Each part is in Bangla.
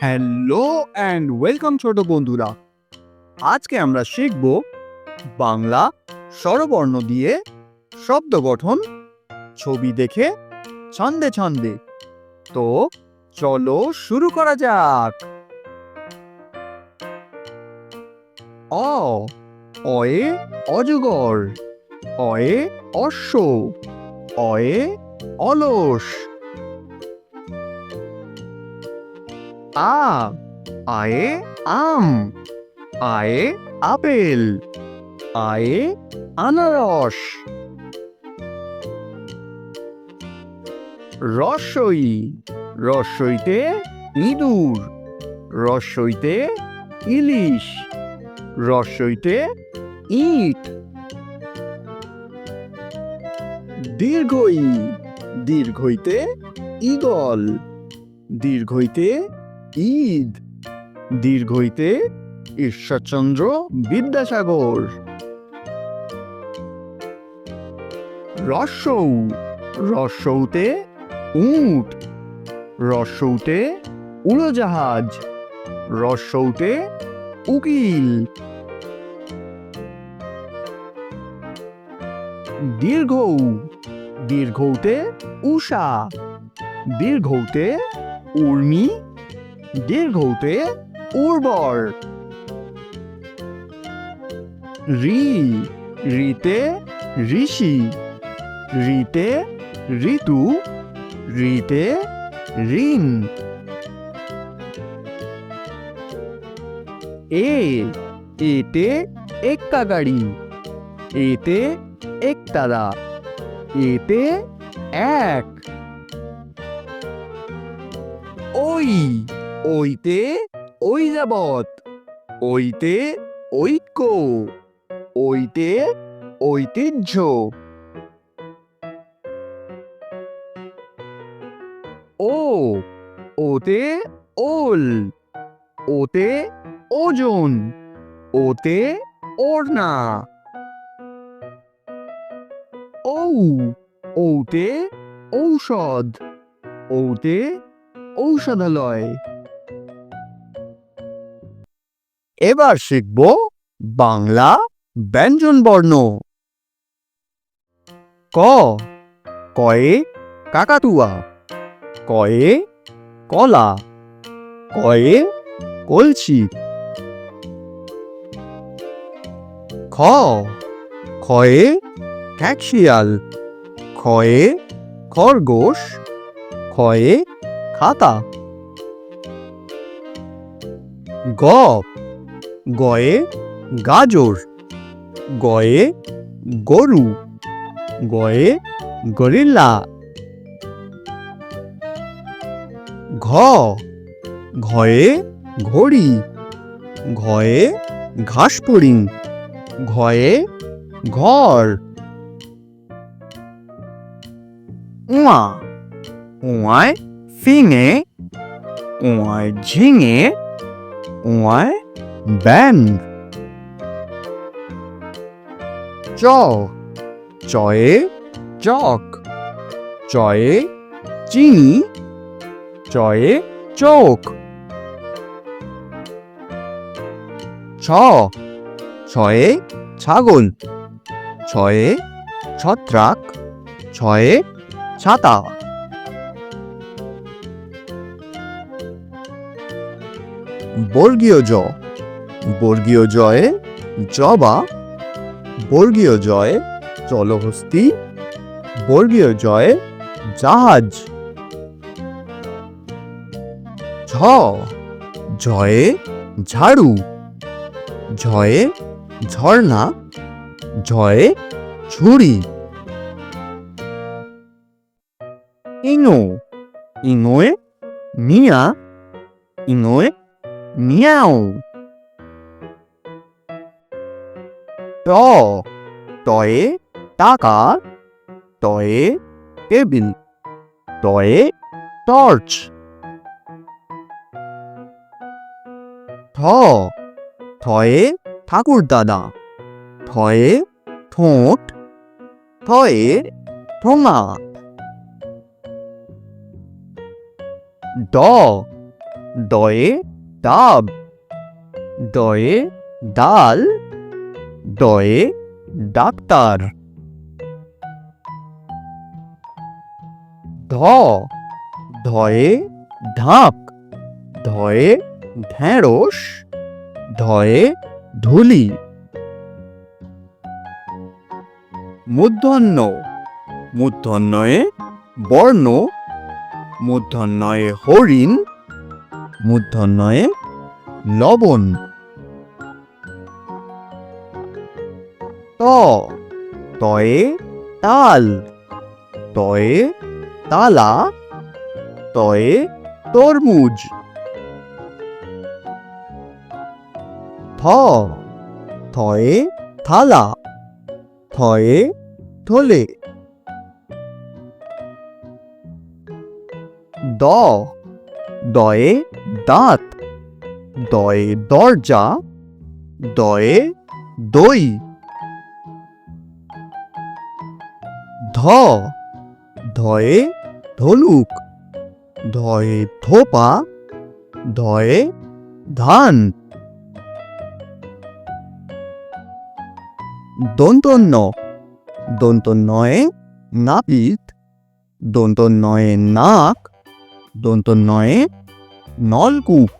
হ্যালো অ্যান্ড ওয়েলকাম ছোট বন্ধুরা। আজকে আমরা শিখব বাংলা স্বরবর্ণ দিয়ে শব্দ গঠন, ছবি দেখে ছন্দে ছন্দে। তো চলো শুরু করা যাক। অ, অয়ে অজগর অয়ে অশ্ব, অয়ে অলস। আ আয়ে আম, আয়ে আপেল, আয়ে আনারস। রসই, রসইতে ইঁদুর, রসইতে ইলিশ, রসইতে ইট। দীর্ঘই, দীর্ঘইতে ঈগল, দীর্ঘইতে ঈদ। দীর্ঘইতে ঈশ্বরচন্দ্র বিদ্যাসাগর। রসৌ। রসৌতে উট। রসৌতে উড়োজাহাজ। রসৌতে উকিল। দীর্ঘ। দীর্ঘতে উষা। দীর্ঘতে উর্মি। দীর্ঘতে উর্বর। রি রিতে ঋষি। রিতে ঋতু রিতে ঋণ। এ, এতে এক্কা গাড়ি এতে একতারা। এতে এক। ওই ওইতে ওই যাবত ওইতে ঐক্য, ওইতে ঐতিহ্য। ও, ওতে ওল, ওতে ওজন, ওতে ওড়না। ঔ ঔতে ঔষধ ঔতে ঔষধালয়। এবার শিখব বাংলা ব্যঞ্জন বর্ণ। ক, কয়ে কাকাতুয়া, কয়ে কলা, কয়ে কলসি খ খয়ে ক্যাকশিয়াল খয়ে খরগোশ খয়ে খাতা। গ গয়ে গাজর, গয়ে গরু, গয়ে গরিল্লা ঘ, ঘয়ে ঘড়ি, ঘয়ে ঘাসফড়িং ঘয়ে ঘর। উয়া, উয়ায় ফিঙে, উয়ায় ঝিঙে, উয়ায় ব্যাং। চ চয়ে চক। চয়ে চিনি। চয়ে চোখ ছ। ছয়ে ছাগল। ছয়ে ছত্রাক। ছয়ে ছাতা। বর্গীয় জ। বর্গীয় জয়ে জবা, বর্গীয় জয়ে জলহস্তি, বর্গীয় জয়ে জাহাজ। ঝ ঝয়ে ঝাড়ু ঝয়ে ঝর্ণা ঝয়ে ঝুড়ি। ইনো ইঙোয়ে মিয়া ইঙোয়ে মিয়াও। ট টয়ে টাকা টয়ে টেবিল টয়ে টর্চ ঠ থয়ে ঠাকুর দাদা থয়ে ঠোঁট থয়ে ঠোঙা ড দয়ে ডাব দয়ে ডাল দয়ে ডাক্তার। ধ, ধয়ে ঢাক, ধয়ে ঢেঁড়স, ধয়ে ধুলি। মূর্ধন্য মূর্ধন্যয়ে বর্ণ মূর্ধন্যয়ে হরিণ মূর্ধন্যয়ে লবণ। তয়ে তাল। তয়ে তালা। তয়ে তরমুজ। থ। থয়ে থালা। থয়ে থলে। দ। দয়ে দাঁত। দয়ে দরজা। দয়ে দই। ধ, ধয়ে ধলুক, ধয়ে থোপা ধয়ে ধান। দন্তন্য, দন্তন্নয়ে নাপিত, দন্তন্নয়ে নাক, দন্তন্নয়ে নলকূপ।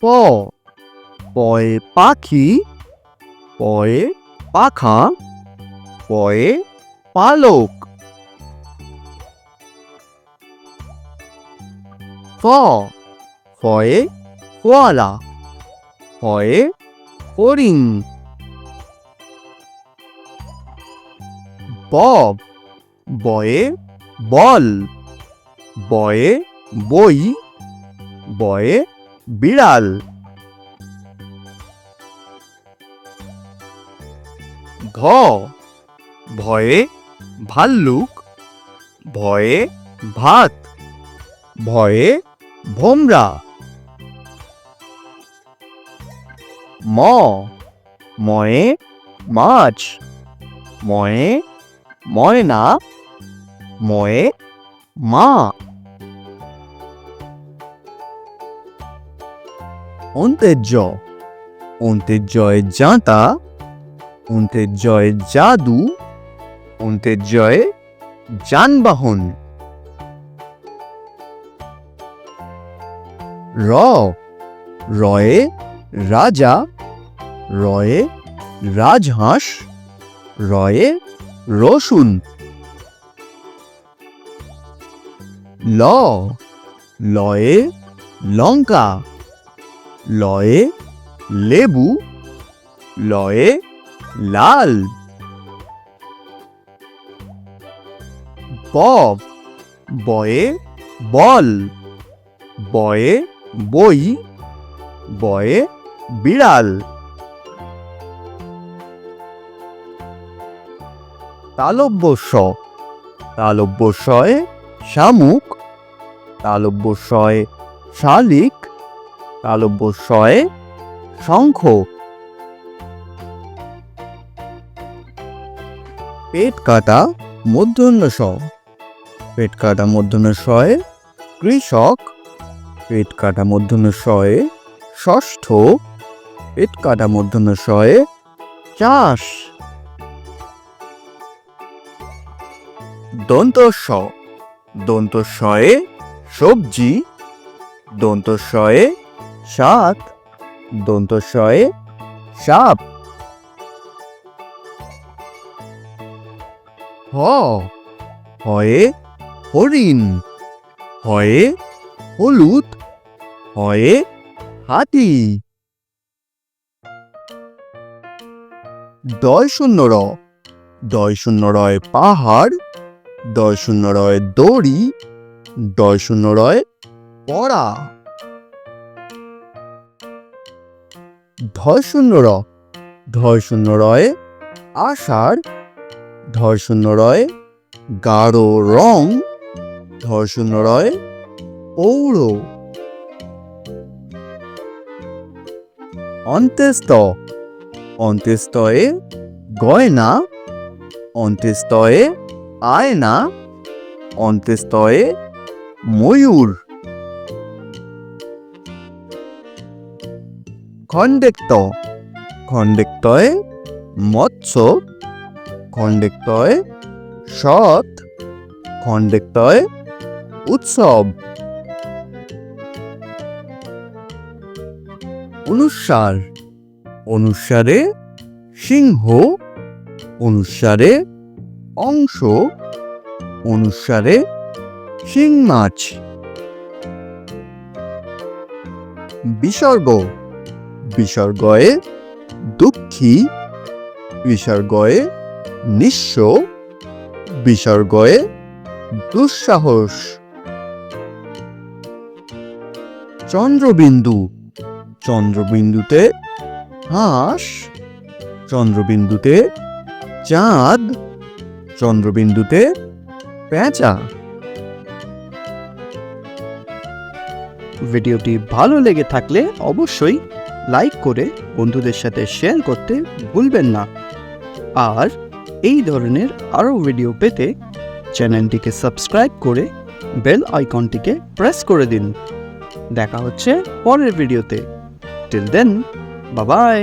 প, পয়ে পাখি, পয়ে পাখা পয়ে পালক। ফ ফয়ে ফোয়ালা ফয়ে ফড়িং ব বয়ে বল। বয়ে বই। বয়ে বিড়াল। ঘ, ভয়ে ভাল্লুক, ভয়ে ভাত, ভয়ে ভোমরা। ম, ময়ে মাছ, ময়ে ময়না, ময়ে মা। অন্তেজ্য, অন্তেজ্যয় জাঁতা অন্তেজ্যয় জাদু অন্তেজ্যয় যানবাহন। র, রয়ে রাজা, রয়ে রাজহাঁস, রয়ে রসুন। ল, লয়ে লঙ্কা, লয়ে লেবু, লয়ে লাল। ব বয়ে বল। বয়ে বই। বয়ে বিড়াল। তালব্য স তালব্য শয়ে শামুক। তালব্য শয়ে শালিক। তালব্য শয়ে শঙ্খ। পেট কাটা মূর্ধন্য স পেট কাটা মূর্ধন্য শয়ে, কৃষক। পেট কাটা মূর্ধন্য শয়ে, ষষ্ঠ। পেট কাটা মূর্ধন্য শয়ে, চাষ। দন্ত স দন্ত শয়ে, সবজি। দন্ত শয়ে সাত দন্ত শয়ে, সাপ। হ। হয়ে হরিণ। হয়ে হলুদ। হয়ে হাতি। দয় শূন্য র। দয় শূন্য রয় পাহাড়। দয় শূন্য রয় দড়ি। দয় শূন্য রয় পড়া। ধয় শূন্য র। ধয় শূন্য রয় আষাঢ়। শূন্য রয়, গাঢ় রং শূন্য রয়, পৌর। অন্ত্যেস্ত অন্ত্যেস্তয়ে গয়না অন্ত্যেস্তয়ে আয়না অন্ত্যেস্তয়ে ময়ূর। খণ্ডেক্ত, খণ্ডেক্তয় মৎস্য। খণ্ডেক্তয় সৎ, খণ্ডেক্তয় উৎসব। অনুসার, অনুসারে সিংহ, অনুসারে অংশ, অনুসারে শিং মাছ। বিসর্গ, বিসর্গয়ে দুঃখী, বিসর্গয়ে নিঃস্ব বিসর্গয়ে দুঃসাহস। চন্দ্রবিন্দু, চন্দ্রবিন্দুতে হাঁস চন্দ্রবিন্দুতে চাঁদ, চন্দ্রবিন্দুতে পেঁচা। ভিডিওটি ভালো লেগে থাকলে অবশ্যই লাইক করে বন্ধুদের সাথে শেয়ার করতে ভুলবেন না। আর এই ধরনের আরও ভিডিও পেতে চ্যানেলটিকে সাবস্ক্রাইব করে বেল আইকনটিকে প্রেস করে দিন। দেখা হচ্ছে পরের ভিডিওতে টিল দেন বাবাই